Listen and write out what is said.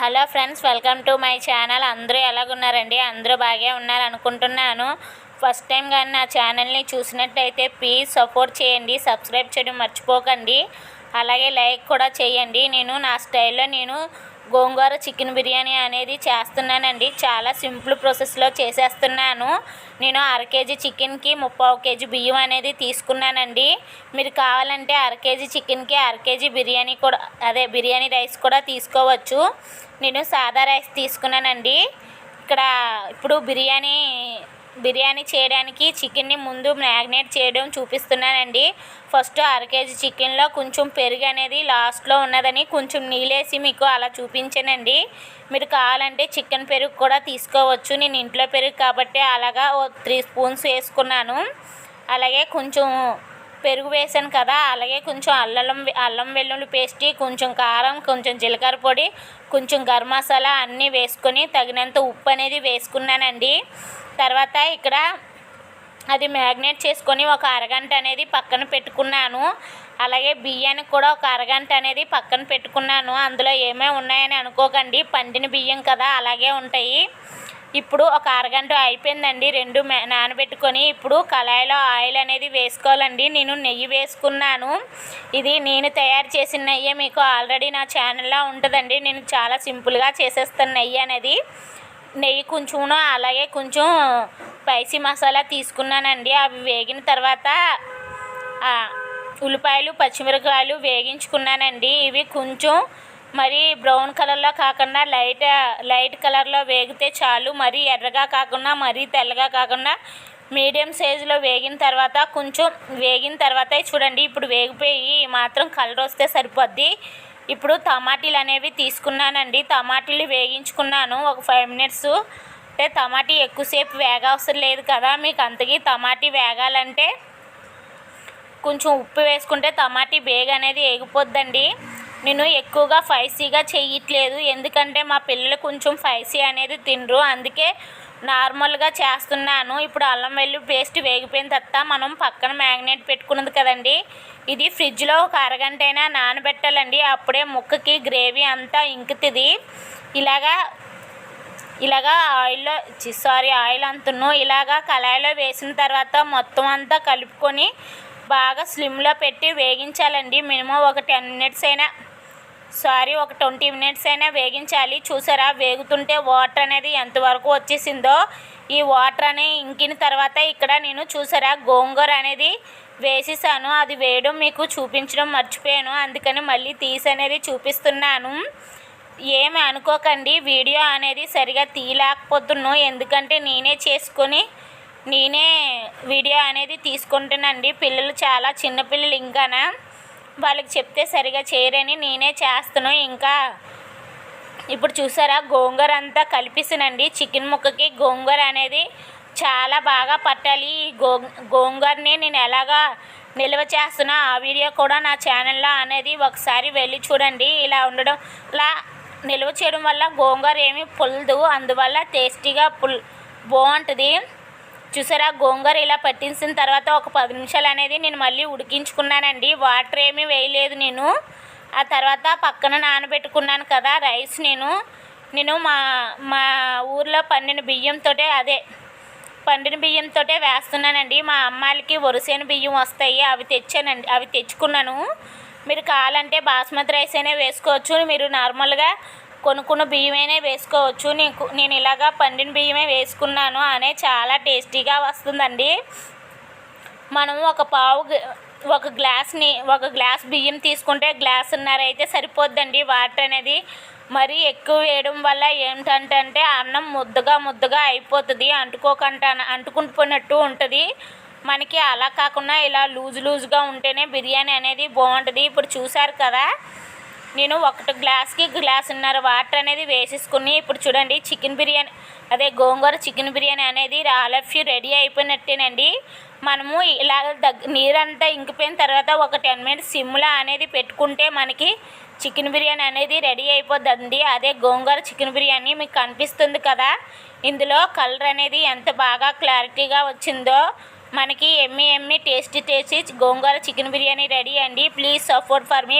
Hello friends welcome to my channel. అందరూ ఎలాగున్నారండి? అందరూ బాగా ఉన్నారు అనుకుంటున్నాను ఫస్ట్ టైం కానీ నా ఛానల్ని చూసినట్టయితే ప్లీజ్ సపోర్ట్ చేయండి సబ్స్క్రైబ్ చేయడం మర్చిపోకండి. అలాగే లైక్ కూడా చేయండి. నేను నా స్టైల్లో నేను గోంగూర చికెన్ బిర్యానీ అనేది చేస్తున్నానండి. చాలా సింపుల్ ప్రాసెస్లో చేసేస్తున్నాను. నేను అర కేజీ చికెన్కి ముప్పావు కేజీ బియ్యం అనేది తీసుకున్నానండి. మీరు కావాలంటే అర కేజీ చికెన్కి అర కేజీ బిర్యానీ కూడా అదే బిర్యానీ రైస్ కూడా తీసుకోవచ్చు. నేను సాదా రైస్ తీసుకున్నానండి. ఇక్కడ ఇప్పుడు బిర్యానీ బిర్యానీ చేయడానికి చికెన్ని ముందు మ్యాగ్నేట్ చేయడం చూపిస్తున్నానండి. ఫస్ట్ అర కేజీ చికెన్లో కొంచెం పెరుగు అనేది లాస్ట్లో ఉన్నదని కొంచెం నీళ్ళేసి మీకు అలా చూపించానండి. మీరు కావాలంటే చికెన్ పెరుగు కూడా తీసుకోవచ్చు. నేను ఇంట్లో పెరుగు కాబట్టి అలాగా ఓ త్రీ స్పూన్స్ వేసుకున్నాను. అలాగే కొంచెం పెరుగు వేసాను కదా అలాగే కొంచెం అల్లం అల్లం వెల్లుల్లి పేస్ట్ కొంచెం కారం కొంచెం జీలకర్ర పొడి కొంచెం గరం మసాలా అన్నీ వేసుకొని తగినంత ఉప్పు అనేది వేసుకున్నానండి. తర్వాత ఇక్కడ అది మ్యాగ్నేట్ చేసుకొని ఒక అరగంట అనేది పక్కన పెట్టుకున్నాను. అలాగే బియ్యానికి కూడా ఒక అరగంట అనేది పక్కన పెట్టుకున్నాను. అందులో ఏమేమి ఉన్నాయని అనుకోకండి. పండిన బియ్యం కదా అలాగే ఉంటాయి. ఇప్పుడు ఒక అరగంట అయిపోయిందండి. రెండు నానబెట్టుకొని ఇప్పుడు కళాయిలో ఆయిల్ అనేది వేసుకోవాలండి. నేను నెయ్యి వేసుకున్నాను. ఇది నేను తయారు చేసిన నెయ్యి మీకు ఆల్రెడీ నా ఛానల్లో ఉంటుందండి. నేను చాలా సింపుల్గా చేసేస్తాను నెయ్యి అనేది. నెయ్యి కొంచెం అలాగే కొంచెం స్పైసీ మసాలా తీసుకున్నానండి. అవి వేగిన తర్వాత ఉల్లిపాయలు పచ్చిమిరపకాయలు వేగించుకున్నానండి. ఇవి కొంచెం మరి బ్రౌన్ కలర్లో కాకుండా లైట్ లైట్ కలర్లో వేగితే చాలు. మరీ ఎర్రగా కాకుండా మరీ తెల్లగా కాకుండా మీడియం సైజులో వేగిన తర్వాత కొంచెం వేగిన తర్వాత చూడండి. ఇప్పుడు వేగిపోయి మాత్రం కలర్ వస్తే సరిపోద్ది. ఇప్పుడు టమాటీలు అనేవి తీసుకున్నానండి. టమాటీలు వేగించుకున్నాను ఒక ఫైవ్ మినిట్స్. అంటే టమాటీ ఎక్కువసేపు వేగవసరం లేదు కదా. మీకు అంతకీ టమాటీ వేగాలంటే కొంచెం ఉప్పు వేసుకుంటే టమాటీ బేగ్ అనేది వేగిపోద్దండి నేను ఎక్కువగా ఫైసీగా చేయట్లేదు. ఎందుకంటే మా పిల్లలు కొంచెం ఫైసీ అనేది తినరు. అందుకే నార్మల్గా చేస్తున్నాను. ఇప్పుడు అల్లం వెల్లుల్లి పేస్ట్ వేగిపోయిన తర్వాత మనం పక్కన మ్యాగ్నేట్ పెట్టుకున్నది కదండి ఇది ఫ్రిడ్జ్లో ఒక అరగంట అయినా నానబెట్టాలండి. అప్పుడే ముక్కకి గ్రేవీ అంతా ఇంకుతుంది. ఇలాగా ఇలాగా ఆయిల్లో సారీ ఆయిల్ అంతును ఇలాగా కళాయిలో వేసిన తర్వాత మొత్తం అంతా కలుపుకొని బాగా స్లిమ్లో పెట్టి వేగించాలండి. మినిమం ఒక టెన్ మినిట్స్ అయినా. సారీ ఒక ట్వంటీ మినిట్స్ అయినా వేగించాలి. చూసారా వేగుతుంటే వాటర్ అనేది ఎంతవరకు వచ్చేసిందో. ఈ వాటర్ అనే ఇంకిన తర్వాత ఇక్కడ నేను చూసారా గోంగూర అనేది వేసేసాను. అది వేయడం మీకు చూపించడం మర్చిపోయాను. అందుకని మళ్ళీ తీసి అనేది చూపిస్తున్నాను. ఏమి అనుకోకండి. వీడియో అనేది సరిగా తీయలేకపోతున్నాను. ఎందుకంటే నేనే చేసుకొని నేనే వీడియో అనేది తీసుకుంటానండి పిల్లలు చాలా చిన్నపిల్లలు ఇంకానా. వాళ్ళకి చెప్తే సరిగా చేయరని నేనే చేస్తాను ఇంకా ఇప్పుడు చూసారా గోంగూర అంతా కలిపిస్తానండి చికెన్ ముక్కకి గోంగూర అనేది చాలా బాగా పట్టాలి. గో గోంగూరని నేను ఎలాగా నిల్వ చేస్తున్నా ఆ వీడియో కూడా నా ఛానల్లో అనేది ఒకసారి వెళ్ళి చూడండి. ఇలా ఉండడం ఇలా నిల్వ చేయడం వల్ల గోంగూర ఏమీ పుల్లదు. అందువల్ల టేస్టీగా పుల్ బాగుంటుంది. చూసారా? గోంగూర ఇలా పట్టించిన తర్వాత ఒక పది నిమిషాలు అనేది నేను మళ్ళీ ఉడికించుకున్నానండి. వాటర్ ఏమీ వేయలేదు నేను. ఆ తర్వాత పక్కన నానబెట్టుకున్నాను కదా రైస్ నేను. నేను మా మా ఊర్లో పండిన బియ్యంతో అదే పండిన బియ్యంతో వేస్తున్నానండి. మా అమ్మాయిలకి వరుసైన బియ్యం వస్తాయి అవి తెచ్చానండి అవి తెచ్చుకున్నాను. మీరు కావాలంటే బాస్మతి రైస్ అయినా వేసుకోవచ్చు. మీరు నార్మల్గా కొనుక్కున్న బియ్యమే వేసుకోవచ్చు. నీకు నేను ఇలాగా పండిన బియ్యమే వేసుకున్నాను అనే చాలా టేస్టీగా వస్తుందండి. మనము ఒక పావు ఒక గ్లాస్ని ఒక గ్లాస్ బియ్యం తీసుకుంటే గ్లాసున్నర అయితే సరిపోద్దండి వాటర్ అనేది. మరీ ఎక్కువ వేయడం వల్ల ఏంటంటే అన్నం ముద్దగా ముద్దగా అయిపోతుంది అంటుకోకుండా అంటుకుంటుపోయినట్టు ఉంటుంది. మనకి అలా కాకుండా ఇలా లూజ్ లూజ్గా ఉంటేనే బిర్యానీ అనేది బాగుంటుంది. ఇప్పుడు చూసారు కదా నేను ఒకటి గ్లాస్కి గ్లాసున్నర వాటర్ అనేది వేసేసుకుని ఇప్పుడు చూడండి చికెన్ బిర్యానీ అదే గోంగూర చికెన్ బిర్యానీ అనేది ఆలఫ్యూ రెడీ అయిపోయినట్టేనండి. మనము ఇలా దగ్గ నీరంతా ఇంకిపోయిన తర్వాత ఒక టెన్ మినిట్స్ సిమ్లా అనేది పెట్టుకుంటే మనకి చికెన్ బిర్యానీ అనేది రెడీ అయిపోద్దండి. అదే గోంగూర చికెన్ బిర్యానీ మీకు కనిపిస్తుంది కదా? ఇందులో కలర్ అనేది ఎంత బాగా క్లారిటీగా వచ్చిందో మనకి yummy yummy tasty tasty gongura chicken biryani ready అండి. Please support for me.